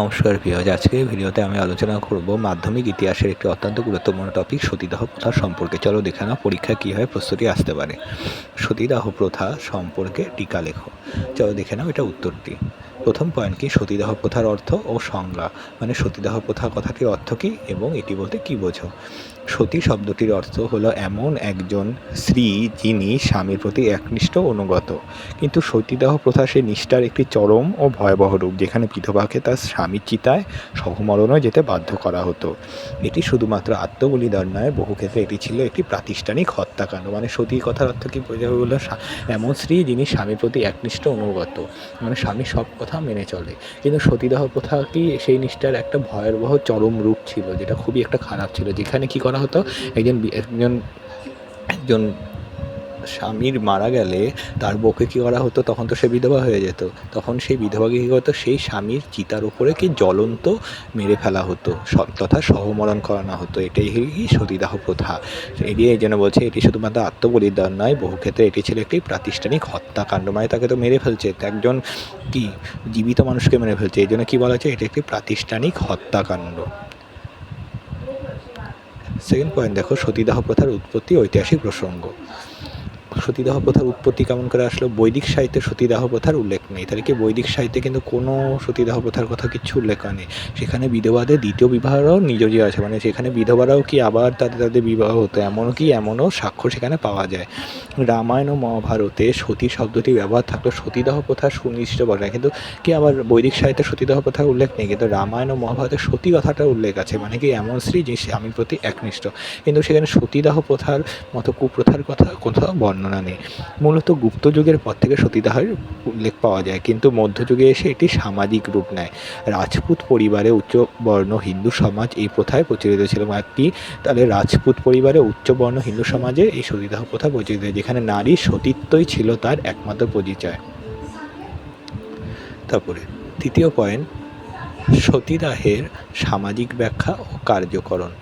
নমস্কার প্রিয়জ আজকের ভিডিওতে আমি আলোচনা করব মাধ্যমিক ইতিহাসের একটি অত্যন্ত গুরুত্বপূর্ণ টপিক সতীদাহ প্রথা সম্পর্কে। চলো দেখে না পরীক্ষা কীভাবে প্রস্তুতি আসতে পারে। সতীদাহ প্রথা সম্পর্কে টিকা লেখো। চলো দেখে নাও এটা উত্তরটি। প্রথম পয়েন্ট কি? সতীদাহ প্রথার অর্থ ও সংজ্ঞা। মানে সতীদাহ প্রথা কথাটির অর্থ কী এবং এটি বলতে কী বোঝো? সতী শব্দটির অর্থ হলো এমন একজন স্ত্রী যিনি স্বামীর প্রতি একনিষ্ঠ অনুগত। কিন্তু সতীদাহ প্রথা সে নিষ্ঠার একটি চরম ও ভয়াবহ রূপ, যেখানে বিধবাকে তার স্বামীর চিতায় সহমরণও যেতে বাধ্য করা হতো। এটি শুধুমাত্র আত্মবলিদান নয়, বহু ক্ষেত্রে এটি ছিল একটি প্রাতিষ্ঠানিক হত্যাকাণ্ড। মানে সতী কথার অর্থ কী বোঝা হলো এমন স্ত্রী যিনি স্বামীর প্রতি একনিষ্ঠ অনুগত। মানে স্বামী সব কথা মেনে চলে। কিন্তু সতীদাহ প্রথা কি সেই নিষ্ঠার একটা ভয়াবহ চরম রূপ ছিল, যেটা খুবই একটা খারাপ ছিল। যেখানে কি করা হতো? একজন একজন একজন স্বামীর মারা গেলে তার বউকে কী করা হতো? তখন তো সে বিধবা হয়ে যেত। তখন সেই বিধবাকে কী করতো? সেই স্বামীর চিতার উপরে কি জ্বলন্ত মেরে ফেলা হতো। তথা সহমরণ করানো হতো। এটাই সতীদাহ প্রথা। এটি এই জন্য বলছে, এটি শুধুমাত্র আত্মবলিদান নয়, বহু ক্ষেত্রে এটি ছিল একটি প্রাতিষ্ঠানিক হত্যাকাণ্ড। মানে তাকে তো মেরে ফেলছে। একজন কি জীবিত মানুষকে মেরে ফেলছে। এই জন্য কী বলা হচ্ছে? এটি একটি প্রাতিষ্ঠানিক হত্যাকাণ্ড। সেকেন্ড পয়েন্ট দেখো, সতীদাহ প্রথার উৎপত্তি ঐতিহাসিক প্রসঙ্গ। সতীদাহ প্রথার উৎপত্তি কেমন করে আসলো? বৈদিক সাহিত্যে সতীদাহ প্রথার উল্লেখ নেই। তাহলে কি বৈদিক সাহিত্যে কিন্তু কোনো সতীদাহ প্রথার কথা কিচ্ছু উল্লেখ নেই? সেখানে বিধবাদের দ্বিতীয় বিবাহরাও নিযোজিত আছে। মানে সেখানে বিধবারাও কি আবার তাদের তাদের বিবাহ হতো? এমনও কি এমনও সাক্ষ্য সেখানে পাওয়া যায়। রামায়ণ ও মহাভারতে সতী শব্দটি ব্যবহার থাকল সতীদাহ প্রথা সুনিশ্চিত বলে কিন্তু কি আবার বৈদিক সাহিত্যে সতীদাহ প্রথার উল্লেখ নেই? কিন্তু রামায়ণ ও মহাভারতে সতী কথাটার উল্লেখ আছে। মানে কি এমন স্ত্রী যে স্বামীর প্রতি একনিষ্ঠ। কিন্তু সেখানে সতীদাহ প্রথার মতো কুপ্রথার কথা কোথাও বর্ণনা বর্ণনা নেই। মূলত গুপ্ত যুগের পর থেকে সতীদাহের উল্লেখ পাওয়া যায়, কিন্তু মধ্যযুগে এসে এটি সামাজিক রূপ নেয়। রাজপুত পরিবারে উচ্চবর্ণ হিন্দু সমাজ এই প্রথায় প্রচলিত ছিল। একটি তাহলে রাজপুত পরিবারে উচ্চবর্ণ হিন্দু সমাজে এই সতীদাহ প্রথা প্রচলিত যেখানে নারী সতীত্বই ছিল তার একমাত্র পরিচয়। তারপরে তৃতীয় পয়েন্ট সতীদাহের সামাজিক ব্যাখ্যা ও কার্যকরণ।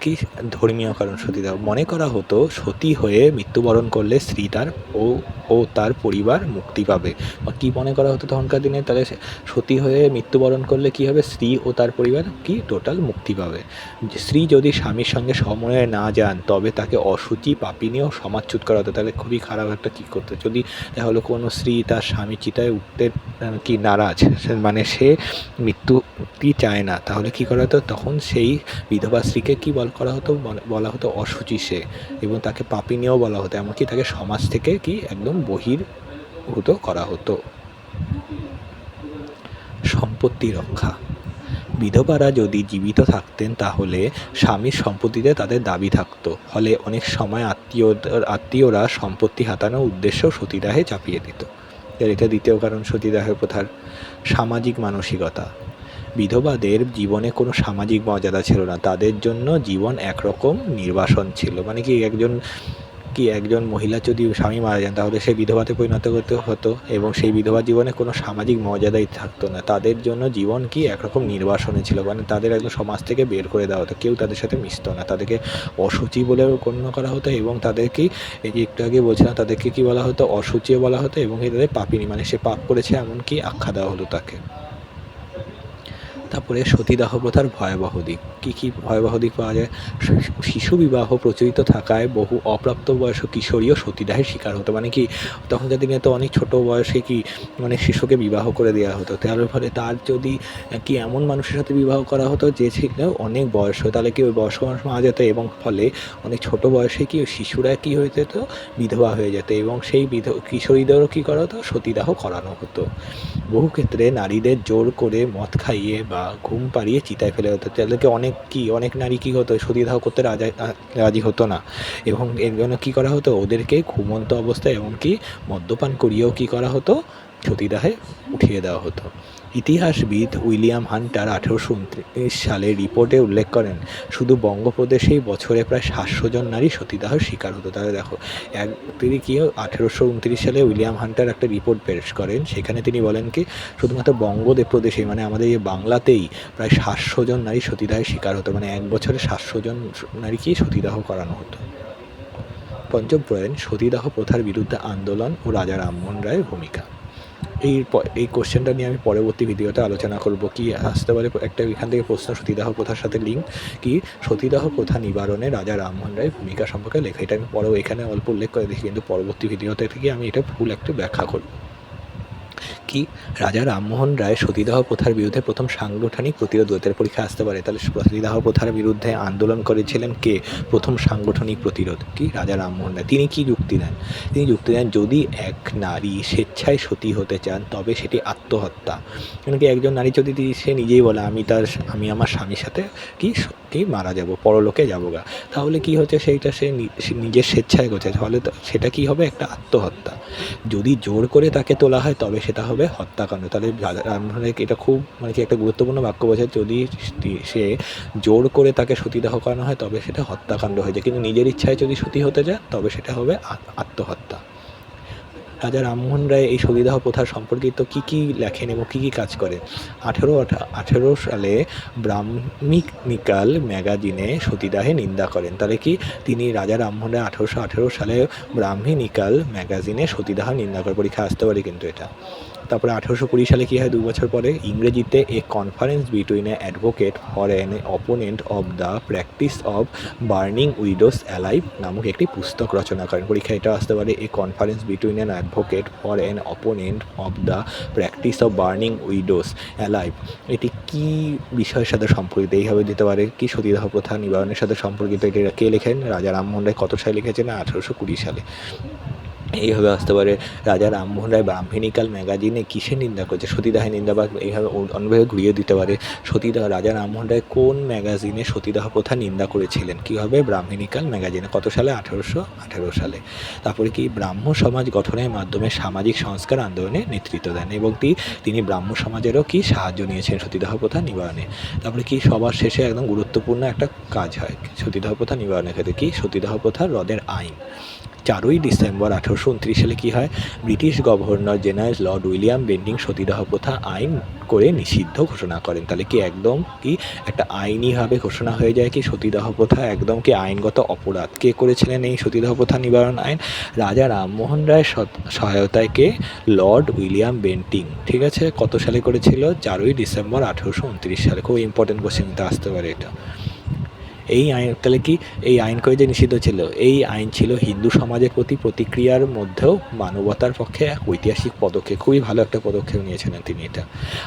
কি? ধর্মীয় কারণ, সতী সতীদাহ মনে করা হতো সতী হয়ে মৃত্যুবরণ করলে স্ত্রী তার ও ও তার পরিবার মুক্তি পাবে। বা কী মনে করা হতো তখনকার দিনে? তাহলে সতী হয়ে মৃত্যুবরণ করলে কী হবে? স্ত্রী ও তার পরিবার কি টোটাল মুক্তি পাবে? স্ত্রী যদি স্বামীর সঙ্গে সময়ে না যান, তবে তাকে অসুচি পাপিনীও সমাজচ্যুত করা হতো। তাহলে খুবই খারাপ একটা কী করতো? যদি তাহলে কোনো স্ত্রী তার স্বামী চিতায় উঠতে কি নারাজ? মানে সে মৃত্যুটি চায় না। তাহলে কী করা হতো? তখন সেই বিধবা স্ত্রীকে কী করা হতো, বলা হতো অসুচি সে এবং তাকে পাপিনীও বলা হতো, এমনকি তাকে সমাজ থেকে কি একদম বহির্ভূত করা হতো। সম্পত্তি রক্ষা। বিধবারা যদি জীবিত থাকতেন তাহলে স্বামীর সম্পত্তিতে তাদের দাবি থাকতো। ফলে অনেক সময় আত্মীয় আত্মীয়রা সম্পত্তি হাতানোর উদ্দেশ্য সতীদাহে চাপিয়ে দিত। এটা দ্বিতীয় কারণ সতীদাহের প্রথার সামাজিক মানসিকতা। বিধবাদের জীবনে কোনো সামাজিক মর্যাদা ছিল না। তাদের জন্য জীবন একরকম নির্বাসন ছিল। মানে কি একজন কি একজন মহিলা যদি স্বামী মারা যান, তাহলে সে বিধবাতে পরিণত করতে হতো এবং সেই বিধবা জীবনে কোনো সামাজিক মর্যাদাই থাকতো না। তাদের জন্য জীবন কি একরকম নির্বাসনে ছিল? মানে তাদের একদম সমাজ থেকে বের করে দেওয়া হতো। কেউ তাদের সাথে মিশতো না। তাদেরকে অসুচি বলেও গণ্য করা হতো এবং তাদেরকে, এই যে একটু আগে বলছিলাম, তাদেরকে কি বলা হতো? অসুচিও বলা হতো এবং তাদের পাপিনী মানে সে পাপ করেছে এমনকি আখ্যা দেওয়া হতো তাকে। তারপরে সতীদাহ প্রথার ভয়াবহ দিক। কী কী ভয়াবহ দিক পাওয়া যায়? শিশু বিবাহ প্রচলিত থাকায় বহু অপ্রাপ্ত বয়স্ক কিশোরীও সতীদাহের শিকার হতো। মানে কি, তখনকার দিনে তো অনেক ছোট বয়সে কি মানে শিশুকে বিবাহ করে দেওয়া হতো। তার ফলে তার যদি কি এমন মানুষের সাথে বিবাহ করা হতো যে ছিল অনেক বয়স তাহলে কি ওই বয়স্ক মানুষ মারা যেত? এবং ফলে অনেক ছোট বয়সে কি ওই শিশুরা কি হয়ে যেত? বিধবা হয়ে যেত। এবং সেই বিধ, কিশোরীদেরও কী করা হতো? সতীদাহ করানো হতো। বহু ক্ষেত্রে নারীদের জোর করে মদ খাইয়ে বা ঘুম পাড়িয়ে চিতায় ফেলে হতো। তাদেরকে অনেক কি, অনেক নারী কী হতো সতীদাহ করতে রাজা, রাজি হতো না। এবং এর জন্য কী করা হতো? ওদেরকে ঘুমন্ত অবস্থায় এমনকি মদ্যপান করিয়েও কী করা হতো? সতীদাহে উঠিয়ে দেওয়া হতো। ইতিহাসবিদ উইলিয়াম হান্টার আঠেরোশো উনত্রিশ সালে রিপোর্টে উল্লেখ করেন, শুধু বঙ্গপ্রদেশেই বছরে প্রায় সাতশো জন নারী সতীদাহর শিকার হতো। তাহলে দেখো, এক তিনি কি আঠেরোশো উনত্রিশ সালে উইলিয়াম হান্টার একটা রিপোর্ট পেশ করেন, সেখানে তিনি বলেন কি, শুধুমাত্র বঙ্গদেব প্রদেশে মানে আমাদের এই বাংলাতেই প্রায় সাতশো জন নারী সতীদাহের শিকার হতো। মানে এক বছরে সাতশো জন নারীকে সতীদাহ করানো হতো। পঞ্চম পয়েন্ট, সতীদাহ প্রথার বিরুদ্ধে আন্দোলন ও রাজা রামমোহন রায়ের ভূমিকা। এই এই কোশ্চেনটা নিয়ে আমি পরবর্তী ভিডিওতে আলোচনা করব কি, আসতে পারে একটা এখান থেকে প্রশ্ন, সতীদাহ প্রথার সাথে লিঙ্ক কি? সতীদাহ প্রথা নিবারণে রাজা রামমোহন রায় ভূমিকা সম্পর্কে লেখা। এটা আমি পরেও এখানে অল্প উল্লেখ করে দেখি, কিন্তু পরবর্তী ভিডিওতে থেকে আমি এটা ফুল একটা ব্যাখ্যা করব। কি? রাজা রামমোহন রায় সতীদাহ প্রথার বিরুদ্ধে প্রথম সাংগঠনিক প্রতিরোধ পরীক্ষা আসতে পারে। তাহলে সতীদাহ প্রথার বিরুদ্ধে আন্দোলন করেছিলেন কে? প্রথম সাংগঠনিক প্রতিরোধ। কি? রাজা রামমোহন রায়। তিনি কি যুক্তি দেন? তিনি যুক্তি দেন, যদি এক নারী স্বেচ্ছায় সতী হতে চান, তবে সেটি আত্মহত্যা। কেন কি একজন নারী যদি সে নিজেই বলে, আমি তার, আমি আমার স্বামীর সাথে কি কি মারা যাব পরলোকে যাব গা তাহলে কি হচ্ছে? সেইটা সে নিজের স্বেচ্ছায় করছে। তাহলে সেটা কি হবে? একটা আত্মহত্যা। যদি জোর করে তাকে তোলা হয়, তবে সেটা হবে হত্যাকাণ্ড। তাহলে রামমোহনের এটা খুব মানে কি একটা গুরুত্বপূর্ণ বাক্য বোঝায় যদি সে জোর করে তাকে সতীদাহ করানো হয়, তবে সেটা হত্যাকাণ্ড হয়ে যায়। কিন্তু নিজের ইচ্ছায় যদি সতী হতে যায়, তবে সেটা হবে আত্মহত্যা। রাজা রামমোহন রায় এই সতীদাহ প্রথা সম্পর্কিত কি কি লেখেন এবং কি কি কাজ করেন? আঠেরো আঠেরো সালে ব্রাহ্মিক নিকাল ম্যাগাজিনে সতীদাহে নিন্দা করেন। তাহলে কি তিনি রাজা রামমোহন রায় আঠেরোশো আঠেরো সালে ব্রাহ্মী নিকাল ম্যাগাজিনে সতীদাহ নিন্দা করে পরীক্ষা আসতে পারে কিন্তু এটা? তারপরে আঠেরোশো কুড়ি সালে কী হয়? দু বছর পরে ইংরেজিতে a conference between a advocate for an opponent of the practice of burning widows alive নামক একটি পুস্তক রচনা করেন পরীক্ষা এটা আসতে পারে, a conference between an advocate for an opponent of the practice of burning widows alive এটি কি বিষয়ের সাথে সম্পর্কিত? এইভাবে দিতে পারে কি? সতীদাহ প্রথা নিবারণের সাথে সম্পর্কিত? এটি কে লেখেন? রাজা রামমোহন রায় কত সালে লিখেছেন? আঠেরোশো কুড়ি সালে। এইভাবে আসতে পারে। রাজা রামমোহন রায় ব্রাহ্মণিকাল ম্যাগাজিনে কিসের নিন্দা করছে? সতীদাহের নিন্দা বা এইভাবে অন্যভাবে ঘুরিয়ে দিতে পারে। সতীদাহ রাজা রামমোহন রায় কোন ম্যাগাজিনে সতীদাহ প্রথা নিন্দা করেছিলেন? কীভাবে? ব্রাহ্মণিকাল ম্যাগাজিনে। কত সালে? আঠেরোশো আঠেরো সালে। তারপরে কি ব্রাহ্ম সমাজ গঠনের মাধ্যমে সামাজিক সংস্কার আন্দোলনে নেতৃত্ব দেন এবং তিনি ব্রাহ্ম সমাজেরও কি সাহায্য নিয়েছেন সতীদাহ প্রথা নিবারণে? তারপরে কি সবার শেষে একদম গুরুত্বপূর্ণ একটা কাজ হয়? সতীদাহ প্রথা নিবারণের ক্ষেত্রে কি সতীদাহ প্রথা হ্রদের আইন? চারই ডিসেম্বর আঠারোশো উনত্রিশ সালে কী হয়? British governor general Lord William Bentinck সতীদাহ প্রথা আইন করে নিষিদ্ধ ঘোষণা করেন। তাহলে কি একদম কি একটা আইনিভাবে ঘোষণা হয়ে যায় কি সতীদাহ প্রথা একদম কি আইনগত অপরাধ? কে করেছিলেন এই সতীদাহ প্রথা নিবারণ আইন? রাজা রামমোহন রায় সৎ- সহায়তায় কে? Lord William Bentinck. ঠিক আছে? কত সালে করেছিল? চারই ডিসেম্বর আঠেরোশো উনত্রিশ সালে। খুব ইম্পর্টেন্ট কোশ্চেন আসতে পারে এটা। এই আইন, তাহলে কি এই আইন যে নিষিদ্ধ ছিল? এই আইন ছিল হিন্দু সমাজের প্রতি প্রতিক্রিয়ার মধ্যেও মানবতার পক্ষে এক ঐতিহাসিক পদক্ষেপ। খুবই ভালো একটা পদক্ষেপ নিয়েছিলেন তিনি এটা।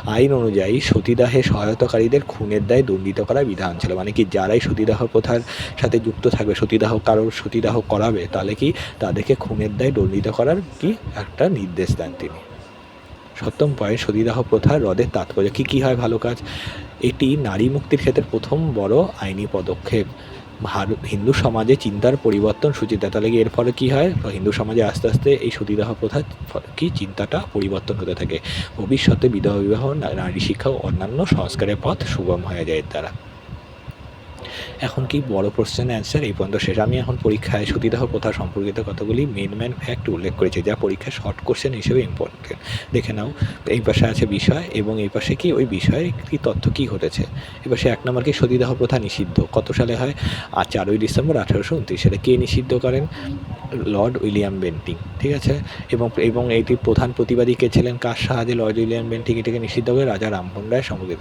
আইন অনুযায়ী সতীদাহে সহায়তাকারীদের খুনের দায় দণ্ডিত করা বিধান ছিল। মানে কি যারাই সতীদাহ প্রথার সাথে যুক্ত থাকবে, সতীদাহ কারোর সতীদাহ করাবে, তাহলে কি তাদেরকে খুনের দায় দণ্ডিত করার কি একটা নির্দেশ দেন তিনি। সপ্তম পয়েন্ট, সতীদাহ প্রথা হ্রদের তাৎপর্য। কী কী হয় ভালো কাজ? এটি নারী মুক্তির ক্ষেত্রে প্রথম বড় আইনি পদক্ষেপ। ভার, হিন্দু সমাজে চিন্তার পরিবর্তন সূচিত। তাহলে এর ফলে কী হয়? হিন্দু সমাজে আস্তে আস্তে এই সতীদাহ প্রথা কি চিন্তাটা পরিবর্তন হতে থাকে। ভবিষ্যতে বিধবা বিবাহ নারী শিক্ষা ও অন্যান্য সংস্কারের পথ সুগম হয়ে যায় এর দ্বারা। এখন কি বড় প্রশ্নের অ্যান্সার এই পর্যন্ত শেষ। আমি এখন পরীক্ষায় সতীদাহ প্রথা সম্পর্কিত কতগুলি মেন ম্যান ফ্যাক্ট উল্লেখ করেছি, যা পরীক্ষায় শর্ট কোশ্চেন হিসেবে ইম্পর্টেন্ট দেখে নাও, এই পাশে আছে বিষয় এবং এই পাশে কি? ওই বিষয়ে কি তথ্য কি ঘটেছে? এই পাশে এক নম্বর কি? সতীদাহ প্রথা নিষিদ্ধ। কত সালে হয়? আর চারই ডিসেম্বর আঠারোশো উনত্রিশ সালে। কে নিষিদ্ধ করেন? Lord William Bentinck. ঠিক আছে? এবং এবং এইটি প্রধান প্রতিবাদী কে ছিলেন? কার সাহায্যে লর্ড উইলিয়াম বেন্টিং এটাকে নিষিদ্ধ করে? রাজা রামমোহন রায় সম্পর্কিত।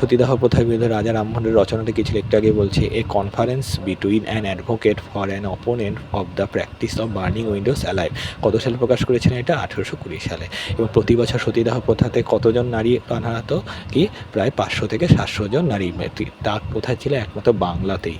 সতীদাহ প্রথার বিরুদ্ধে রাজা রামমোহনের রচনাটি কি ছিল? একটু আগে বলছি। A conference between an advocate for an opponent of the practice of burning windows alive কত সালে প্রকাশ করেছিলেন এটা? আঠেরোশো কুড়ি সালে। এবং প্রতি বছর সতীদাহ প্রথাতে কতজন নারী প্রাণ হারাতো কি? প্রায় পাঁচশো থেকে সাতশো জন নারী তার কোথায় ছিল একমাত্র বাংলাতেই।